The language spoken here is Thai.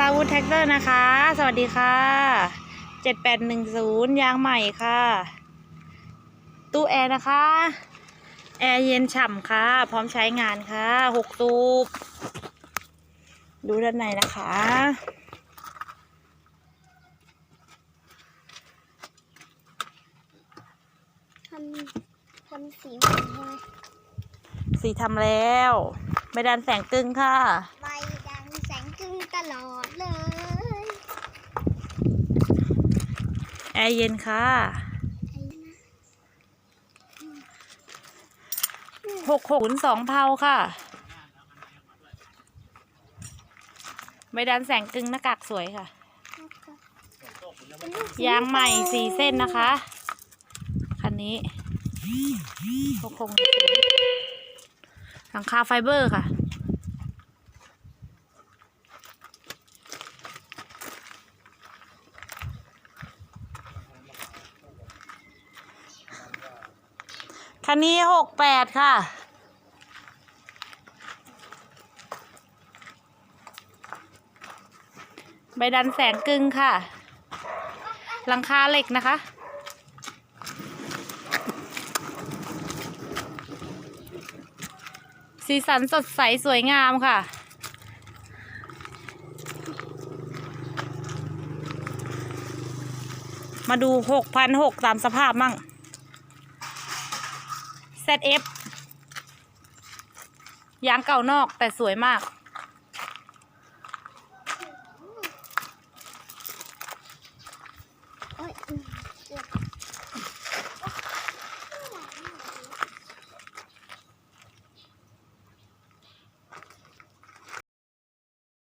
ราวุธแท็กเตอร์นะคะ สวัสดีค่ะ7810ยางใหม่ค่ะ ตู้แอร์นะคะ แอร์เย็นฉ่ำค่ะ พร้อมใช้งานค่ะ6ตูบดูด้านในนะคะ ทำทำสีเหมือนไงสีทำแล้วใบดันแสงตึงค่ะ ใบดังแสงกึ้ง ตลอดเลยแอร์เย็นค่ะหกหกสองเผาค่ะใบดันแสงกึงหน้ากากสวยค่ะ ยางใหม่สี่เส้นนะคะ คันนี้หกหกหลังคาไฟเบอร์ค่ะ คันนี้หกแปดค่ะ ใบดันแสงกึ่งค่ะ หลังคาเหล็กนะคะ สีสันสดใสสวยงามค่ะมาดูหกพันหกตามสภาพมั่ง ZF ยางเก่านอกแต่สวยมากอ